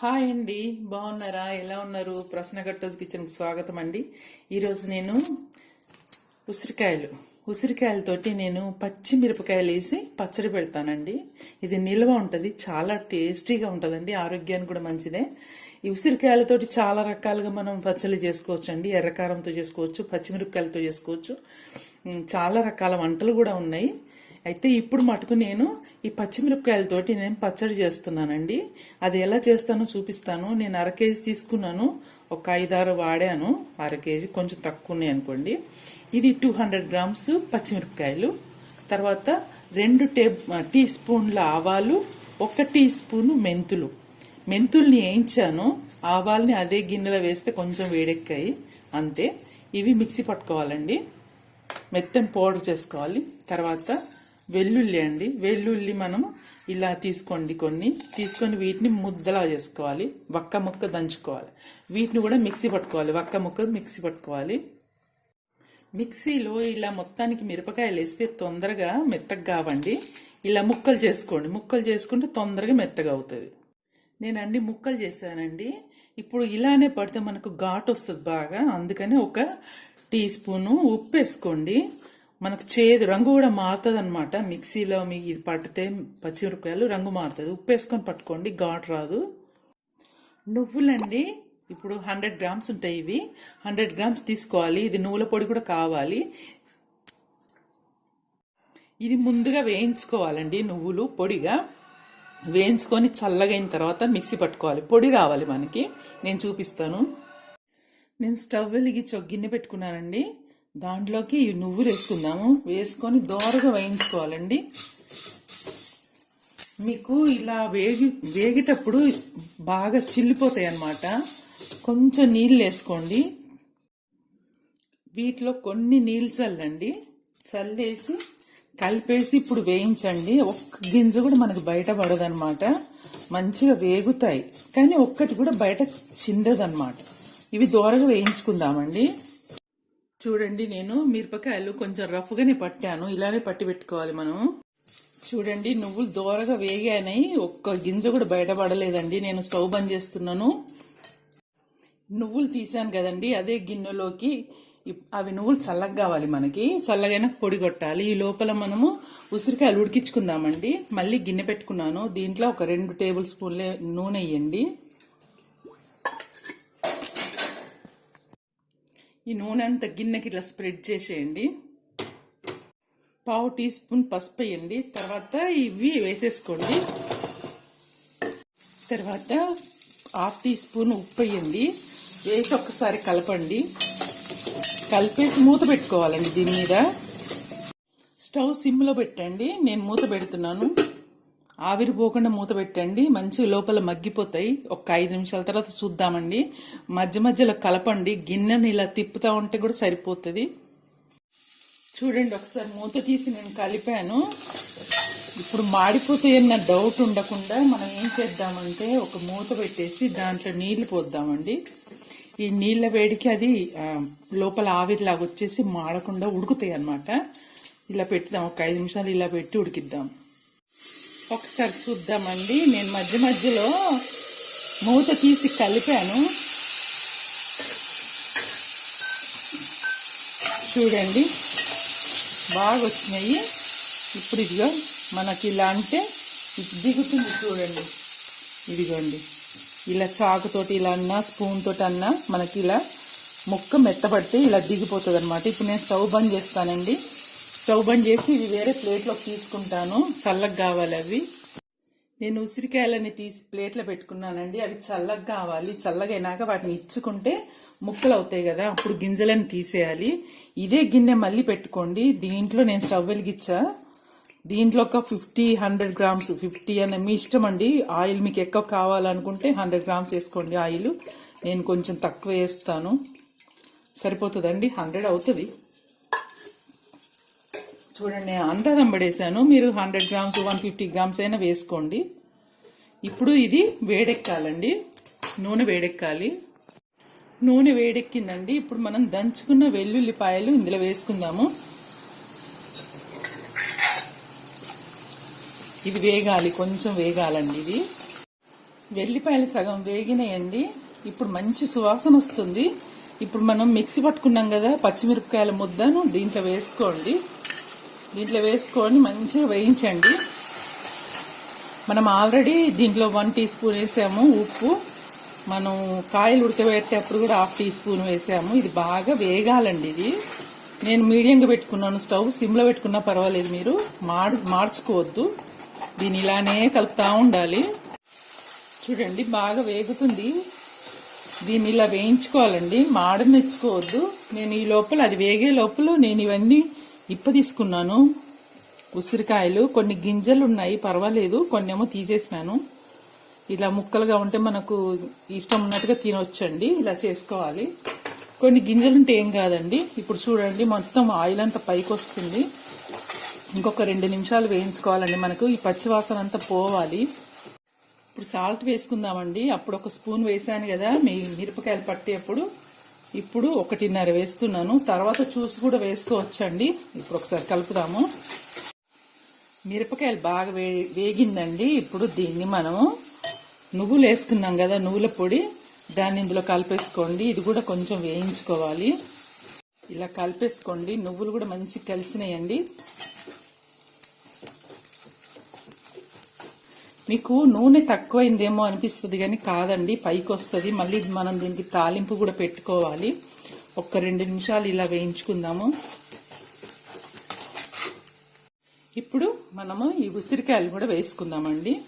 Hi అండి బాగున్నారా? ఎలా ఉన్నారు? ప్రశ్న కట్టోజ్ కిచెన్కి స్వాగతం అండి. ఈరోజు నేను ఉసిరికాయలు. ఉసిరికాయలతోటి నేను పచ్చి మిరపకాయలు వేసి పచ్చడి పెడతానండి. ఇది నిల్వ ఉంటుంది చాలా టేస్టీగా ఉంటుందండి ఆరోగ్యానికి కూడా మంచిదే. ఈ ఉసిరికాయలతోటి చాలా రకాలుగా మనం పచ్చళ్ళు చేసుకోవచ్చు అండి ఎర్రకారంతో చేసుకోవచ్చు పచ్చిమిరపకాయలతో చేసుకోవచ్చు. చాలా రకాల వంటలు కూడా ఉన్నాయి. అయితే ఇప్పుడు మటుకు నేను ఈ పచ్చిమిరపకాయలతోటి నేను పచ్చడి చేస్తున్నానండి. అది ఎలా చేస్తానో చూపిస్తాను. నేను అర కేజీ తీసుకున్నాను. ఒక ఐదారు వాడాను. అర కేజీ కొంచెం తక్కువ ఉన్నాయి అనుకోండి. ఇది టూ హండ్రెడ్ గ్రామ్స్ పచ్చిమిరపకాయలు. తర్వాత రెండు టే టీ స్పూన్ల ఆవాలు ఒక టీ స్పూను మెంతులు. మెంతుల్ని వేయించాను. ఆవాల్ని అదే గిన్నెలో వేస్తే కొంచెం వేడెక్కాయి. అంతే. ఇవి మిక్సీ పట్టుకోవాలండి. మెత్తని పౌడర్ చేసుకోవాలి. తర్వాత వెల్లుల్లి అండి. వెల్లుల్లి మనం ఇలా తీసుకోండి కొన్ని. తీసుకొని వీటిని ముద్దలా చేసుకోవాలి. వక్క ముక్క దంచుకోవాలి. వీటిని కూడా మిక్సీ పట్టుకోవాలి. వక్క ముక్క మిక్సీ పట్టుకోవాలి. మిక్సీలో ఇలా మొత్తానికి మిరపకాయలు వేస్తే తొందరగా మెత్తగా కావండి. ఇలా ముక్కలు చేసుకోండి. ముక్కలు చేసుకుంటే తొందరగా మెత్తగా అవుతుంది. నేను అన్ని ముక్కలు చేశానండి. ఇప్పుడు ఇలానే పడితే మనకు ఘాటు వస్తుంది బాగా. అందుకని ఒక టీ స్పూను ఉప్పు వేసుకోండి. మనకు చేదు రంగు కూడా మారుతుంది అనమాట మిక్సీలో మీ ఇది పట్టితే పచ్చిమిరపకాయలు రంగు మారుతుంది. ఉప్పు వేసుకొని పట్టుకోండి ఘాటు రాదు. నువ్వులండి ఇప్పుడు హండ్రెడ్ గ్రామ్స్ ఉంటాయి ఇవి. హండ్రెడ్ గ్రామ్స్ తీసుకోవాలి. ఇది నువ్వుల పొడి కూడా కావాలి. ఇది ముందుగా వేయించుకోవాలండి నువ్వులు పొడిగా. వేయించుకొని చల్లగైన తర్వాత మిక్సీ పట్టుకోవాలి. పొడి రావాలి మనకి. నేను చూపిస్తాను. నేను స్టవ్ వెలిగి చొగ్గిన్ని గిన్నె పెట్టుకున్నానండి. దాంట్లోకి ఈ నువ్వులు వేసుకుందాము. వేసుకొని దోరగా వేయించుకోవాలండి. మీకు ఇలా వేగి వేగేటప్పుడు బాగా చిల్లిపోతాయి అన్నమాట. కొంచెం నీళ్ళు వేసుకోండి. వీటిలో కొన్ని నీళ్ళు చల్లండి. చల్లేసి కలిపేసి ఇప్పుడు వేయించండి. ఒక్క గింజ కూడా మనకు బయట పడదనమాట మంచిగా వేగుతాయి. కానీ ఒక్కటి కూడా బయట చిందదనమాట ఇవి దూరగా వేయించుకుందామండి. చూడండి నేను మిరపకాయలు కొంచెం రఫ్గానే పట్టాను. ఇలానే పట్టి పెట్టుకోవాలి మనం. చూడండి నువ్వులు దోరగా వేగానయి ఒక్క గింజ కూడా బయటపడలేదండి నేను స్టవ్ బంద్ చేస్తున్నాను. నువ్వులు తీసాను కదండి అదే గిన్నెలోకి. అవి నువ్వులు చల్లగా కావాలి మనకి. చల్లగైన పొడి కొట్టాలి. ఈ లోపల మనము ఉసిరికాయలు ఉడికించుకుందామండి. మళ్ళీ గిన్నె పెట్టుకున్నాను. దీంట్లో ఒక రెండు టేబుల్ స్పూన్లే నూనె వేయండి. ఈ నూనె అంతా గిన్నెకి ఇట్లా స్ప్రెడ్ చేసేయండి. పావు టీ స్పూన్ పసుపు వేయండి. తర్వాత ఇవి వేసేసుకోండి. తర్వాత హాఫ్ టీ స్పూన్ ఉప్పు వేయండి. వేసి ఒక్కసారి కలపండి. కలిపేసి మూత పెట్టుకోవాలండి దీని మీద. స్టవ్ సిమ్లో పెట్టండి. నేను మూత పెడుతున్నాను. ఆవిరి పోకుండా మూత పెట్టండి. మంచి లోపల మగ్గిపోతాయి. ఒక ఐదు నిమిషాల తర్వాత చూద్దామండి. మధ్య మధ్యలో కలపండి. గిన్నెని ఇలా తిప్పుతా ఉంటే కూడా సరిపోతుంది. చూడండి ఒకసారి మూత తీసి నేను కలిపాను. ఇప్పుడు మాడిపోతాయన్న డౌట్ ఉండకుండా మనం ఏం చేద్దామంటే ఒక మూత పెట్టేసి దాంట్లో నీళ్ళు పోద్దామండి. ఈ నీళ్ళ వేడికి అది లోపల ఆవిరిలాగా వచ్చేసి మాడకుండా ఉడుకుతాయి అన్నమాట. ఇలా పెట్టుదాం. ఒక ఐదు నిమిషాలు ఇలా పెట్టి ఉడికిద్దాం. ఒకసారి చూద్దామండి. నేను మధ్య మధ్యలో మూత తీసి కలిపాను. చూడండి. బాగా వచ్చినాయి ఇప్పుడు ఇదిగో మనకి ఇలా అంటే ఇది దిగుతుంది చూడండి. ఇదిగోండి. ఇలా చాకుతోటి ఇలా అన్నా స్పూన్ తోటి అన్నా మనకి ఇలా ముక్క మెత్తబడితే ఇలా దిగిపోతుంది అనమాట ఇప్పుడు నేను స్టవ్ బంద్ చేస్తానండి. స్టవ్ బంద్ చేసి ఇవి వేరే ప్లేట్లోకి తీసుకుంటాను. చల్లగా కావాలి అవి. నేను ఉసిరికాయలని తీసి ప్లేట్లో పెట్టుకున్నానండి. అవి చల్లగా కావాలి. చల్లగా వాటిని ఇచ్చుకుంటే ముక్కలు అవుతాయి కదా అప్పుడు గింజలను తీసేయాలి. ఇదే గిన్నె మళ్ళీ పెట్టుకోండి. దీంట్లో నేను స్టవ్ వెలిగించా. దీంట్లో ఒక ఫిఫ్టీ హండ్రెడ్ గ్రామ్స్ ఫిఫ్టీ అనే మీ ఇష్టం అండి. ఆయిల్ మీకు ఎక్కువ కావాలనుకుంటే హండ్రెడ్ గ్రామ్స్ వేసుకోండి ఆయిల్. నేను కొంచెం తక్కువ వేస్తాను. సరిపోతుందండి? హండ్రెడ్ అవుతుంది. చూడండి అంతా దంబడేసాను మీరు hundred grams one fifty grams అయినా వేసుకోండి. ఇప్పుడు ఇది వేడెక్కాలండి. నూనె వేడెక్కాలి. నూనె వేడెక్కిందండి. ఇప్పుడు మనం దంచుకున్న వెల్లుల్లిపాయలు ఇందులో వేసుకుందాము. ఇది వేగాలి కొంచెం వేగాలండి ఇది. వెల్లిపాయలు సగం వేగినాయండి. ఇప్పుడు మంచి సువాసన వస్తుంది. ఇప్పుడు మనం మిక్సీ పట్టుకున్నాం కదా పచ్చిమిరపకాయల ముద్దను దీంట్లో వేసుకోండి. దీంట్లో వేసుకొని మంచిగా వేయించండి. మనం ఆల్రెడీ దీంట్లో వన్ టీ స్పూన్ వేసాము ఉప్పు. మనం కాయలు ఉడకబెట్టేటప్పుడు కూడా హాఫ్ టీ స్పూన్ వేసాము. ఇది బాగా వేగాలండి ఇది. నేను మీడియంగా పెట్టుకున్నాను స్టవ్ సిమ్లో పెట్టుకున్నా పర్వాలేదు మీరు. మాడు మార్చుకోవద్దు. దీన్ని ఇలానే కలుపుతూ ఉండాలి. చూడండి బాగా వేగుతుంది. దీన్ని ఇలా వేయించుకోవాలండి. మాడనిచ్చుకోవద్దు నేను ఈ లోపల అది వేగే లోపల నేను ఇవన్నీ ఇప్ప తీసుకున్నాను. ఉసిరికాయలు కొన్ని గింజలు ఉన్నాయి పర్వాలేదు కొన్ని ఏమో తీసేసినాను. ఇలా ముక్కలుగా ఉంటే మనకు ఇష్టం ఉన్నట్టుగా తినొచ్చండి ఇలా చేసుకోవాలి. కొన్ని గింజలు ఉంటే ఏం కాదండి. ఇప్పుడు చూడండి మొత్తం ఆయిల్ అంతా పైకి వస్తుంది ఇంకొక రెండు నిమిషాలు వేయించుకోవాలండి మనకు ఈ పచ్చివాసన అంతా పోవాలి. ఇప్పుడు సాల్ట్ వేసుకుందామండి. అప్పుడు ఒక స్పూన్ వేసాను కదా మీ మిరపకాయలు పట్టేప్పుడు. ఇప్పుడు ఒకటిన్నర వేస్తున్నాను. తర్వాత చూసి కూడా వేసుకోవచ్చండి ఇప్పుడు ఒకసారి కలుపుదాము. మిరపకాయలు బాగా వే వేగిందండి. ఇప్పుడు దీన్ని మనము నువ్వులు వేసుకున్నాం కదా నువ్వుల పొడి. దాన్ని ఇందులో కలిపేసుకోండి. ఇది కూడా కొంచెం వేయించుకోవాలి. ఇలా కలిపేసుకోండి. నువ్వులు కూడా మంచి కలిసినాయండి. మీకు నూనె తక్కువైందేమో అనిపిస్తుంది కానీ కాదండి పైకి వస్తుంది మళ్ళీ మనం దీనికి తాలింపు కూడా పెట్టుకోవాలి. ఒక్క రెండు నిమిషాలు ఇలా వేయించుకుందాము. ఇప్పుడు మనము ఈ ఉసిరికాయలు కూడా వేసుకుందామండి.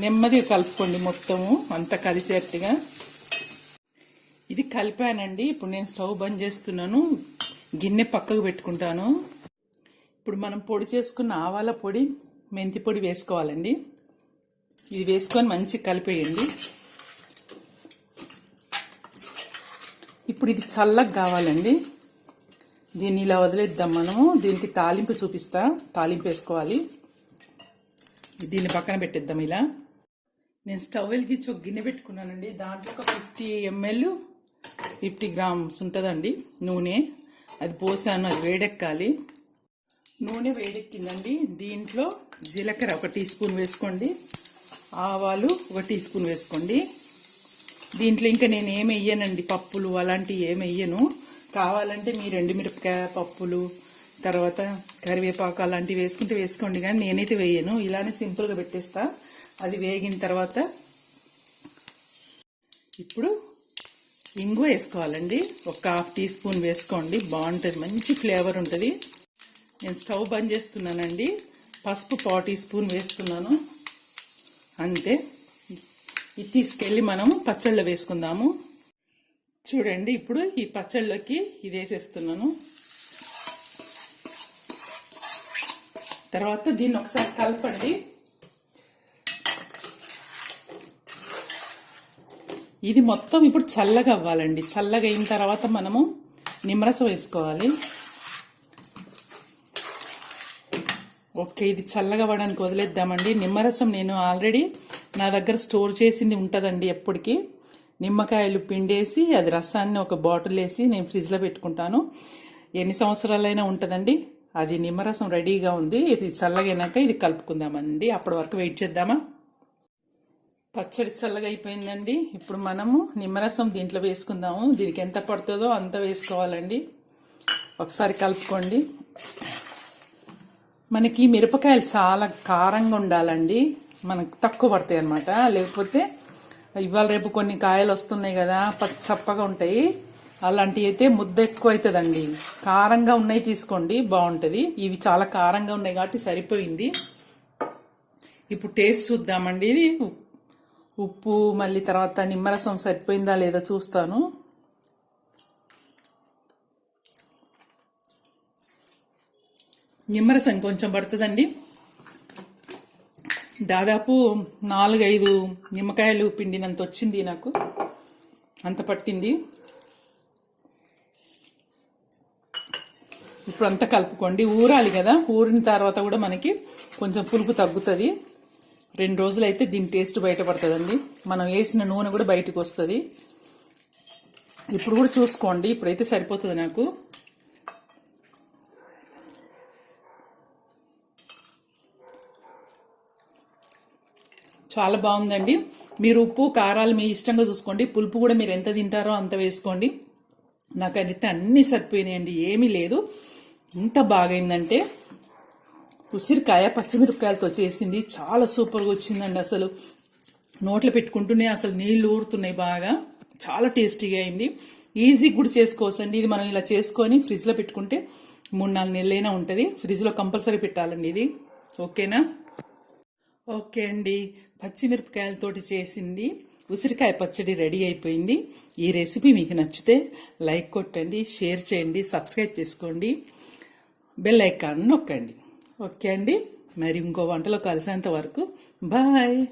నెమ్మదిగా కలుపుకోండి మొత్తము అంతా కలిసేట్టుగా. ఇది కలిపానండి. ఇప్పుడు నేను స్టవ్ బంద్ చేస్తున్నాను. గిన్నె పక్కకు పెట్టుకుంటాను. ఇప్పుడు మనం పొడి చేసుకున్న ఆవాల పొడి మెంతి పొడి వేసుకోవాలండి. ఇది వేసుకొని మంచి కలిపేయండి. ఇప్పుడు ఇది చల్లగా కావాలండి. దీన్ని ఇలా వదిలేద్దాం మనము. దీనికి తాలింపు చూపిస్తా. తాలింపు వేసుకోవాలి. దీన్ని పక్కన పెట్టేద్దాం ఇలా. నేను స్టవ్ వెలిగించి ఒక గిన్నె పెట్టుకున్నానండి. దాంట్లో ఒక ఫిఫ్టీ ఎంఎల్ ఫిఫ్టీ గ్రామ్స్ ఉంటుందండి నూనె. అది పోసాను అది వేడెక్కాలి. నూనె వేడెక్కిందండి. దీంట్లో జీలకర్ర ఒక టీ స్పూన్ వేసుకోండి. ఆవాలు ఒక టీ స్పూన్ వేసుకోండి. దీంట్లో ఇంకా నేను ఏమి వెయ్యనండి పప్పులు అలాంటివి ఏమి వెయ్యను కావాలంటే మీ రెండు మిరపకాయ పప్పులు తర్వాత కరివేపాకు అలాంటివి వేసుకుంటే వేసుకోండి. కానీ నేనైతే వేయను. ఇలానే సింపుల్గా పెట్టేస్తా. అది వేగిన తర్వాత ఇప్పుడు ఇంగు వేసుకోవాలండి. ఒక హాఫ్ టీ స్పూన్ వేసుకోండి. బాగుంటుంది. మంచి ఫ్లేవర్ ఉంటుంది. నేను స్టవ్ బంద్ చేస్తున్నానండి. పసుపు పావు టీ స్పూన్ వేస్తున్నాను. అంతే. ఇది తీసుకెళ్ళి మనము పచ్చళ్ళు వేసుకుందాము. చూడండి ఇప్పుడు ఈ పచ్చళ్ళకి ఇది వేసేస్తున్నాను. తర్వాత దీన్ని ఒకసారి కలపండి. ఇది మొత్తం ఇప్పుడు చల్లగా అవ్వాలండి. చల్లగా అయిన తర్వాత మనము నిమ్మరసం వేసుకోవాలి. ఓకే ఇది చల్లగా పడడానికి వదిలేద్దామండి. నిమ్మరసం నేను ఆల్రెడీ నా దగ్గర స్టోర్ చేసింది ఉంటుందండి ఎప్పటికీ. నిమ్మకాయలు పిండేసి అది రసాన్ని ఒక బాటిల్ వేసి నేను ఫ్రిడ్జ్లో పెట్టుకుంటాను. ఎన్ని సంవత్సరాలైనా ఉంటుందండి. అది నిమ్మరసం రెడీగా ఉంది. ఇది చల్లగైనాక ఇది కలుపుకుందామండి. అప్పటి వరకు వెయిట్ చేద్దామా? పచ్చడి చల్లగా అయిపోయిందండి. ఇప్పుడు మనము నిమ్మరసం దీంట్లో వేసుకుందాము. దీనికి ఎంత పడుతుందో అంత వేసుకోవాలండి. ఒకసారి కలుపుకోండి. మనకి మిరపకాయలు చాలా కారంగా ఉండాలండి. మనకు తక్కువ పడతాయి అనమాట లేకపోతే ఇవాళ రేపు కొన్ని కాయలు వస్తున్నాయి కదా ప- చప్పగా ఉంటాయి. అలాంటివి అయితే ముద్ద ఎక్కువ అవుతుందండి కారంగా ఉన్నాయి తీసుకోండి బాగుంటుంది. ఇవి చాలా కారంగా ఉన్నాయి కాబట్టి సరిపోయింది. ఇప్పుడు టేస్ట్ చూద్దామండి. ఇది ఉప్- ఉప్పు మళ్ళీ తర్వాత నిమ్మరసం సరిపోయిందా లేదా చూస్తాను. నిమ్మరసం కొంచెం పడుతుందండి. దాదాపు నాలుగైదు నిమ్మకాయలు పిండినంత వచ్చింది నాకు. అంత పట్టింది. ఇప్పుడు అంతా కలుపుకోండి. ఊరాలి కదా. ఊరిన తర్వాత కూడా మనకి కొంచెం పులుపు తగ్గుతుంది. రెండు రోజులు అయితే దీని టేస్ట్ బయటపడుతుందండి. మనం వేసిన నూనె కూడా బయటకు వస్తుంది. ఇప్పుడు కూడా చూసుకోండి. ఇప్పుడైతే సరిపోతుంది నాకు. చాలా బాగుందండి. మీరు ఉప్పు కారాలు మీ ఇష్టంగా చూసుకోండి. పులుపు కూడా మీరు ఎంత తింటారో అంత వేసుకోండి. నాకు అయితే అన్నీ సరిపోయినాయండి. ఏమీ లేదు. ఇంత బాగైందంటే ఉసిరికాయ పచ్చిమిరపకాయలతో చేసింది. చాలా సూపర్గా వచ్చిందండి అసలు. నోట్లో పెట్టుకుంటూనే అసలు నీళ్ళు ఊరుతున్నాయి బాగా. చాలా టేస్టీగా అయింది. ఈజీ కూడా చేసుకోవచ్చు అండి ఇది మనం ఇలా చేసుకొని ఫ్రిడ్జ్లో పెట్టుకుంటే మూడు నాలుగు నెలలైనా ఉంటుంది. ఫ్రిడ్జ్లో కంపల్సరీ పెట్టాలండి ఇది. ఓకేనా? ఓకే అండి. పచ్చిమిరపకాయలతోటి చేసింది. ఉసిరికాయ పచ్చడి రెడీ అయిపోయింది. ఈ రెసిపీ మీకు నచ్చితే లైక్ కొట్టండి షేర్ చేయండి సబ్స్క్రైబ్ చేసుకోండి. బెల్ ఐకాన్ నొక్కండి. ఓకే అండి. మరి ఇంకో వంటలో కలిసేంత వరకు బాయ్.